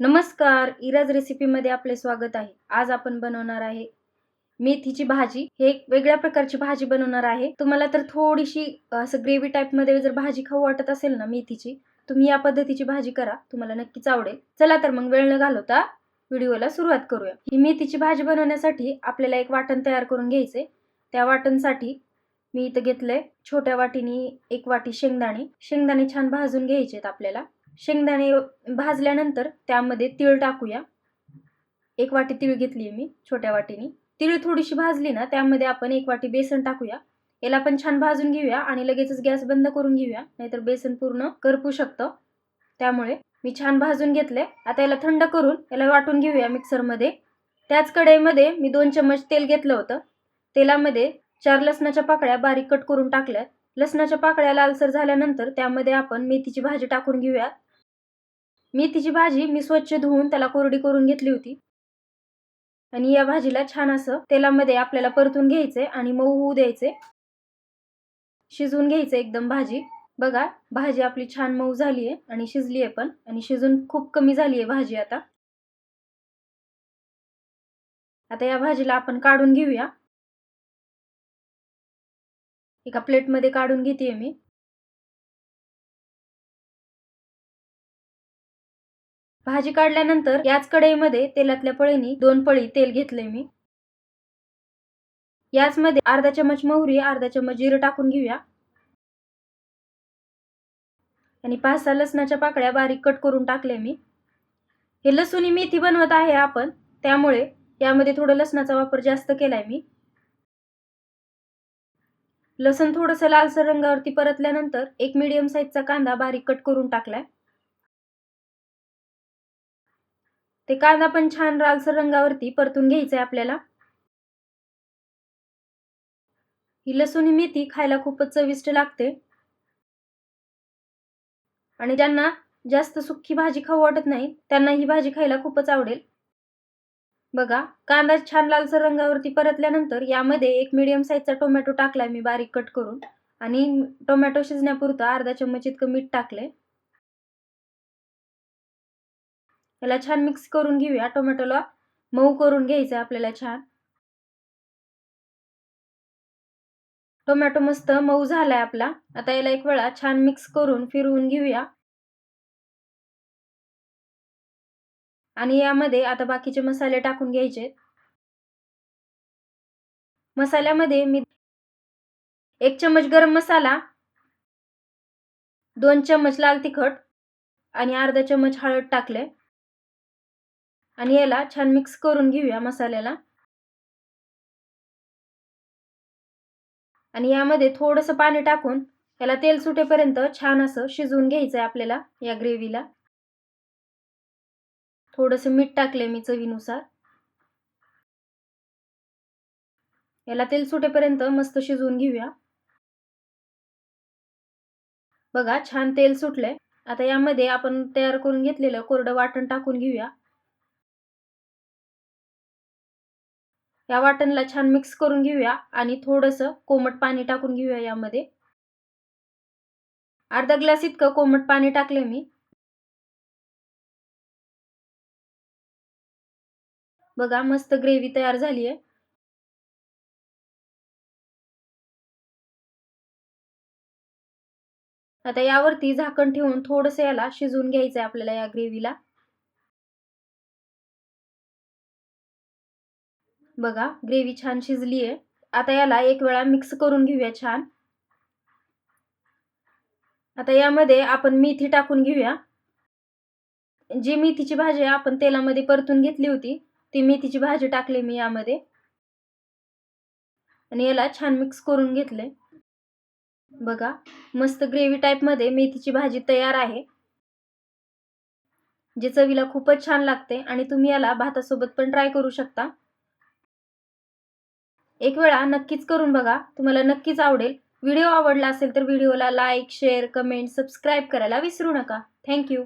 नमस्कार इराज रेसिपीमध्ये आपले स्वागत आहे. आज आपण बनवणार आहे मेथीची भाजी. हे एक वेगळ्या प्रकारची भाजी बनवणार आहे. तुम्हाला तर थोडीशी असं ग्रेव्ही टाईपमध्ये जर भाजी खाऊ वाटत असेल ना मेथीची तुम्ही या पद्धतीची भाजी करा. तुम्हाला नक्कीच आवडेल. चला तर मग वेळ न घालवता व्हिडिओला सुरुवात करूया. ही मेथीची भाजी बनवण्यासाठी आपल्याला एक वाटण तयार करून घ्यायचे त्या वाटणसाठी मी इथं घेतलंय छोट्या वाटीनी एक वाटी शेंगदाणे. शेंगदाणे छान भाजून घ्यायचे आहेत आपल्याला. शेंगदाणे भाजल्यानंतर त्यामध्ये तीळ टाकूया. एक वाटी तीळ घेतली मी छोट्या वाटीने. तीळ थोडीशी भाजली ना त्यामध्ये आपण एक वाटी बेसन टाकूया. याला पण छान भाजून घेऊया आणि लगेचच गॅस बंद करून घेऊया नाहीतर बेसन पूर्ण करपू शकतं. त्यामुळे मी छान भाजून घेतले आता याला थंड करून याला वाटून घेऊया मिक्सरमध्ये. त्याच कढईमध्ये मी दोन चम्मच तेल घेतलं होतं. तेलामध्ये चार लसणाच्या पाकळ्या बारीक कट करून टाकल्यात. लसणाच्या पाकळ्या लालसर झाल्यानंतर त्यामध्ये आपण मेथीची भाजी टाकून घेऊया. मेथीची भाजी मी स्वच्छ धुवून त्याला कोरडी करून घेतली होती. आणि या भाजीला छान असं तेलामध्ये आपल्याला परतून घ्यायचे आणि मऊ होऊ द्यायचे शिजवून घ्यायचे एकदम भाजी. बघा भाजी आपली छान मऊ झाली आहे आणि शिजली आहे पण. आणि शिजून खूप कमी झाली आहे भाजी आता. आता या भाजीला आपण काढून घेऊया. एका प्लेटमध्ये काढून घेते मी. भाजी काढल्यानंतर याच कढईमध्ये तेलातल्या पळीनी दोन पळी तेल घेतले मी. याचमध्ये अर्धा चमच मोहरी अर्धा चमच जिरं टाकून घेऊया. आणि पाच सहा लसणाच्या पाकळ्या बारीक कट करून टाकले मी. हे लसूणी मेथी बनवत आहे आपण त्यामुळे यामध्ये थोडं लसणाचा वापर जास्त केलाय मी. लसूण थोडंसं लालसर रंगावरती परतल्यानंतर एक मीडियम साईजचा कांदा बारीक कट करून टाकलाय. ते कांदा पण छान लालसर रंगावरती परतून घ्यायचंय आपल्याला. ही लसूणी मेथी खायला खूपच चविष्ट लागते. आणि ज्यांना जास्त सुक्की भाजी खाऊ वाटत नाही त्यांना ही भाजी खायला खूपच आवडेल. बघा कांदा छान लालसर रंगावरती परतल्यानंतर यामध्ये एक मिडियम साईजचा टोमॅटो टाकलाय मी बारीक कट करून. आणि टोमॅटो शिजण्यापुरतं अर्धा चम्मच इतकं मीठ टाकलंय. याला छान मिक्स करून घेऊया. टोमॅटोला मऊ करून घ्यायचं आपल्याला छान. टोमॅटो मस्त मऊ झालाय आपला. आता याला एक वेळा छान मिक्स करून फिरवून घेऊया. आणि यामध्ये आता बाकीचे मसाले टाकून घ्यायचे. मसाल्यामध्ये मी एक चम्मच गरम मसाला दोन चम्मच लाल तिखट आणि अर्धा चमच हळद टाकले. आणि याला छान मिक्स करून घेऊया मसाल्याला. आणि यामध्ये थोडंसं पाणी टाकून याला तेल सुटेपर्यंत छान असं शिजवून घ्यायचं आहे आपल्याला या ग्रेव्हीला थोडंसं मीठ टाकले मी चवीनुसार. याला तेल सुटेपर्यंत मस्त शिजवून घेऊया. बघा छान तेल सुटलंय. आता यामध्ये आपण तयार करून घेतलेलं कोरडं वाटण टाकून घेऊया. या वाटणला छान मिक्स करून घेऊया आणि थोडंसं कोमट पाणी टाकून घेऊया यामध्ये. अर्धा ग्लास इतकं कोमट पाणी टाकले मी. बघा मस्त ग्रेव्ही तयार झाली आहे आता यावरती झाकण ठेवून थोडस याला शिजवून घ्यायचंय आपल्याला या ग्रेव्हीला बघा ग्रेव्ही छान शिजली आहे आता याला एक वेळा मिक्स करून घेऊया छान. आता यामध्ये आपण मेथी टाकून घेऊया. जी मेथीची भाजी आपण तेलामध्ये परतून घेतली होती ती मेथीची भाजी टाकली मी यामध्ये. आणि याला छान मिक्स करून घेतले बघा मस्त ग्रेव्ही टाईपमध्ये मेथीची भाजी तयार आहे. जे चवीला खूपच छान लागते आणि तुम्ही याला भातासोबत पण ट्राय करू शकता. एक वेळा नक्कीच करून बघा तुम्हाला नक्कीच आवडेल. व्हिडिओ आवडला असेल तर व्हिडिओला लाईक शेअर कमेंट सबस्क्राईब करायला विसरू नका. थँक्यू